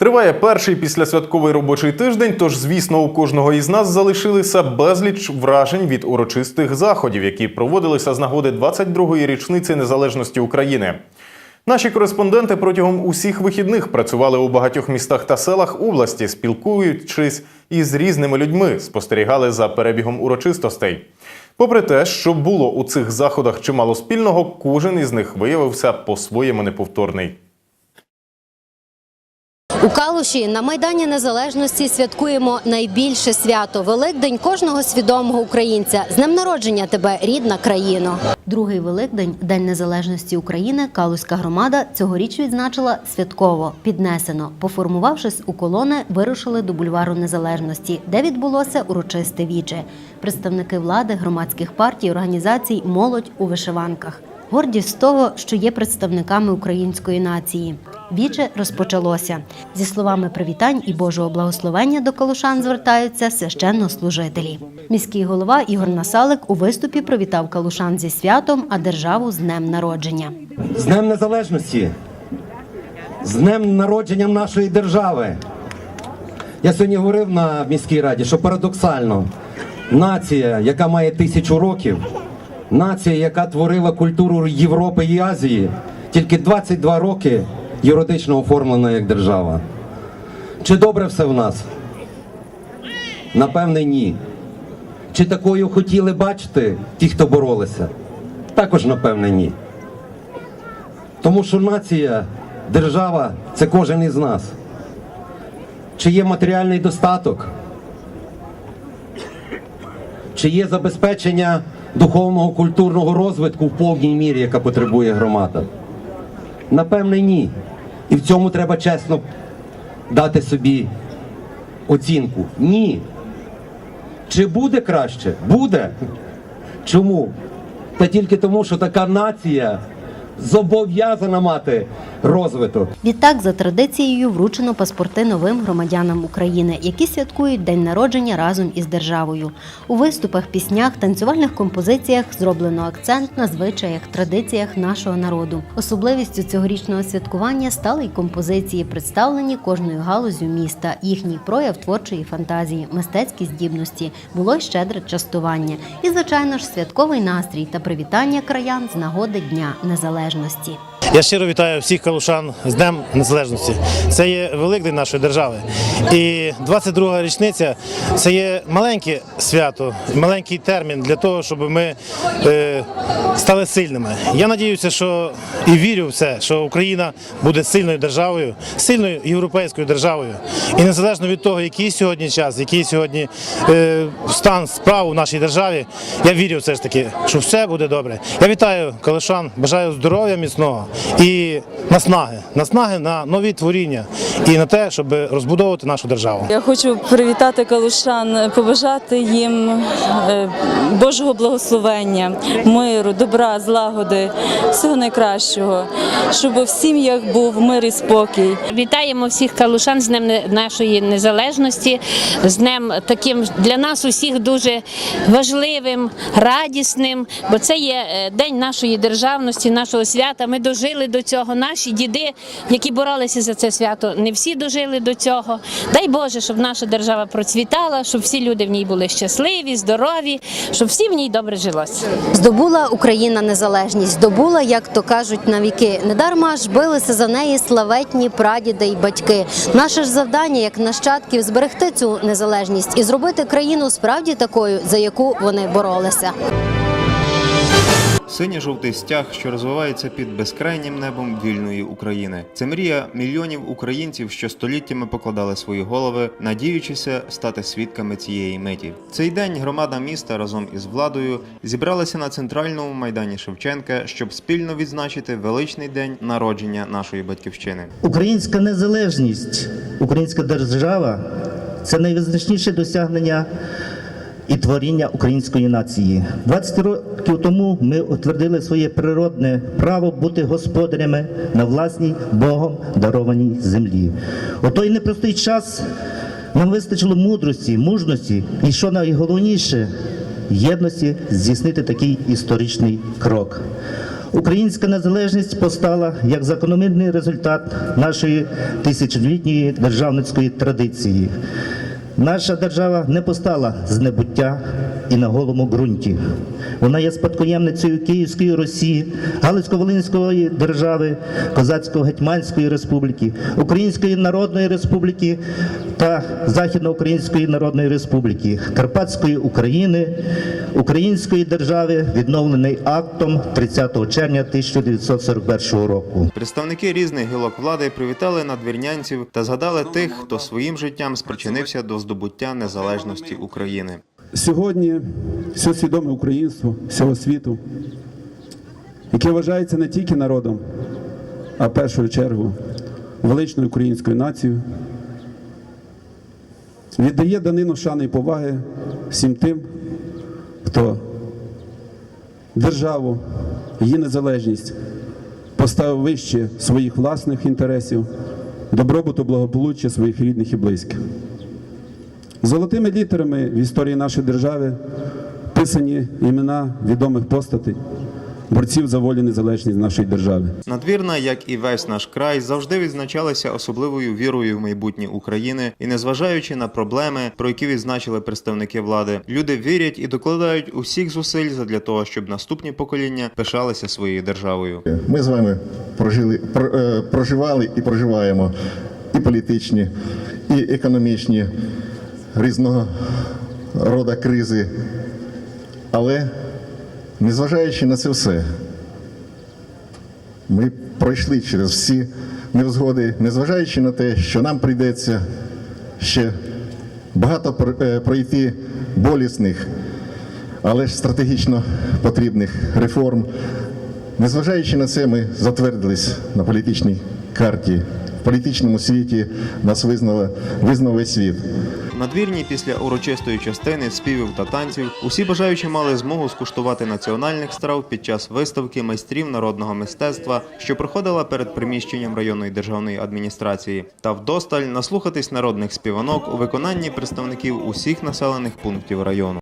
Триває перший післясвятковий робочий тиждень, тож, звісно, у кожного із нас залишилися безліч вражень від урочистих заходів, які проводилися з нагоди 22-ї річниці незалежності України. Наші кореспонденти протягом усіх вихідних працювали у багатьох містах та селах області, спілкуючись із різними людьми, спостерігали за перебігом урочистостей. Попри те, що було у цих заходах чимало спільного, кожен із них виявився по-своєму неповторний. У Калуші на Майдані Незалежності святкуємо найбільше свято Великдень кожного свідомого українця. З днем народження тебе, рідна країно. Другий Великдень, День Незалежності України, Калузька громада цьогоріч відзначила святково, піднесено. Поформувавшись у колони, вирушили до бульвару Незалежності, де відбулося урочисте віче. Представники влади, громадських партій, організацій, молодь у вишиванках. Гордість того, що є представниками української нації. Віче розпочалося. Зі словами привітань і Божого благословення до калушан звертаються священнослужителі. Міський голова Ігор Насалик у виступі привітав калушан зі святом, а державу з днем народження. З Днем Незалежності, з Днем народженням нашої держави. Я сьогодні говорив на міській раді, що парадоксально нація, яка має тисячу років, нація, яка творила культуру Європи і Азії, тільки 22 роки юридично оформлена як держава. Чи добре все в нас? Напевне, ні. Чи такою хотіли бачити ті, хто боролися? Також, напевне, ні. Тому що нація, держава це кожен із нас. Чи є матеріальний достаток? Чи є забезпечення духовного культурного розвитку в повній мірі, яка потребує громада? Напевне, ні. І в цьому треба чесно дати собі оцінку. Ні. Чи буде краще? Буде. Чому? Та тільки тому, що така нація зобов'язана мати розвиток. Відтак, за традицією, вручено паспорти новим громадянам України, які святкують день народження разом із державою. У виступах, піснях, танцювальних композиціях зроблено акцент на звичаях, традиціях нашого народу. Особливістю цьогорічного святкування стали й композиції, представлені кожною галузю міста, їхній прояв творчої фантазії, мистецькі здібності, було й щедре частування. І, звичайно ж, святковий настрій та привітання краян з нагоди Дня Незалежності. Я щиро вітаю всіх калушан з Днем Незалежності. Це є Великдень нашої держави. І 22-га річниця це є маленьке свято, маленький термін для того, щоб ми е, стали сильними. Я надіюся, що і вірю в це, що Україна буде сильною державою, сильною європейською державою. І незалежно від того, який сьогодні час, який сьогодні е, стан справ у нашій державі, я вірю все ж таки, що все буде добре. Я вітаю калушан, бажаю здоров'я міцного і наснаги, наснаги на нові творіння і на те, щоб розбудовувати нашу державу. Я хочу привітати калушан, побажати їм е, Божого благословення, миру, добра, злагоди, всього найкращого, щоб в сім'ях був мир і спокій. Вітаємо всіх калушан з Днем нашої незалежності, з днем таким для нас усіх дуже важливим, радісним, бо це є е, день нашої державності, нашого свята. Ми дожили до цього. Наші діди, які боролися за це свято, не всі дожили до цього. Дай Боже, щоб наша держава процвітала, щоб всі люди в ній були щасливі, здорові, щоб всім в ній добре жилося. Здобула Україна незалежність, здобула, як то кажуть, на віки. Недарма ж билися за неї славетні прадіди й батьки. Наше ж завдання, як нащадків, зберегти цю незалежність і зробити країну справді такою, за яку вони боролися. Синьо-жовтий стяг, що розвивається під безкрайнім небом вільної України. Це мрія мільйонів українців, що століттями покладали свої голови, надіючися стати свідками цієї миті. Цей день громада міста разом із владою зібралася на центральному майдані Шевченка, щоб спільно відзначити величний день народження нашої батьківщини. Українська незалежність, українська держава це найвизначніше досягнення і творіння української нації. 20 років тому ми утвердили своє природне право бути господарями на власній Богом дарованій землі. У той непростий час нам вистачило мудрості, мужності і, що найголовніше, єдності здійснити такий історичний крок. Українська незалежність постала як закономірний результат нашої тисячолітньої державницької традиції. Наша держава не постала з небуття і на голому ґрунті. Вона є спадкоємницею Київської Росії, Галицько-Волинської держави, Козацько-Гетьманської республіки, Української Народної Республіки та Західноукраїнської Народної Республіки, Карпатської України, Української держави, відновлений актом 30 червня 1941 року. Представники різних гілок влади привітали надвірнянців та згадали тих, хто своїм життям спричинився до здобуття незалежності України. Сьогодні все свідоме українство всього світу, яке вважається не тільки народом, а в першу чергу величною українською нацією, віддає данину шани і поваги всім тим, хто державу, її незалежність поставив вище своїх власних інтересів, добробуту, благополуччя своїх рідних і близьких. Золотими літерами в історії нашої держави писані імена відомих постатей, борців за волю незалежність нашої держави. Надвірна, як і весь наш край, завжди відзначалася особливою вірою в майбутнє України, і незважаючи на проблеми, про які відзначили представники влади, люди вірять і докладають усіх зусиль задля того, щоб наступні покоління пишалися своєю державою. Ми з вами прожили, про- е, проживали і проживаємо і політичні, і економічні різного роду кризи. Але незважаючи на це все, ми пройшли через всі невзгоди, незважаючи на те, що нам прийдеться ще багато е, пройти болісних, але ж стратегічно потрібних реформ. Незважаючи на це, ми затвердились на політичній карті. В політичному світі нас визнали, визнав весь світ. Надвірні після урочистої частини співів та танців усі бажаючі мали змогу скуштувати національних страв під час виставки майстрів народного мистецтва, що проходила перед приміщенням районної державної адміністрації, та вдосталь наслухатись народних співанок у виконанні представників усіх населених пунктів району.